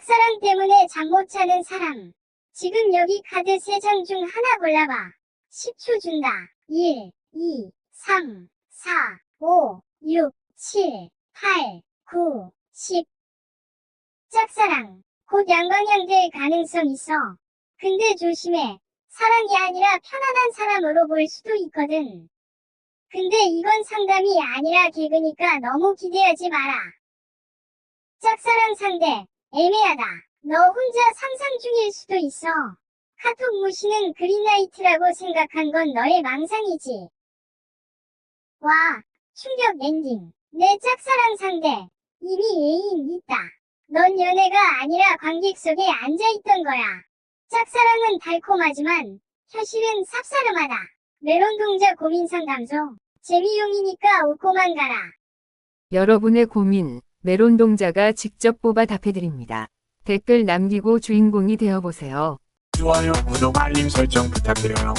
짝사랑 때문에 잠 못 자는 사람. 지금 여기 카드 3장 중 하나 골라봐. 10초 준다. 1, 2, 3, 4, 5, 6, 7, 8, 9, 10. 짝사랑. 곧 양방향 될 가능성 있어. 근데 조심해. 사랑이 아니라 편안한 사람으로 볼 수도 있거든. 근데 이건 상담이 아니라 개그니까 너무 기대하지 마라. 짝사랑 상대, 애매하다. 너 혼자 상상 중일 수도 있어. 카톡 무시는 그린라이트라고 생각한 건 너의 망상이지. 와, 충격 엔딩. 내 짝사랑 상대, 이미 애인 있다. 넌 연애가 아니라 관객석에 앉아있던 거야. 짝사랑은 달콤하지만 현실은 쌉싸름하다. 메론 동자 고민 상담소. 재미용이니까 웃고만 가라. 여러분의 고민, 메론 동자가 직접 뽑아 답해드립니다. 댓글 남기고 주인공이 되어보세요. 좋아요, 구독, 알림 설정 부탁드려요.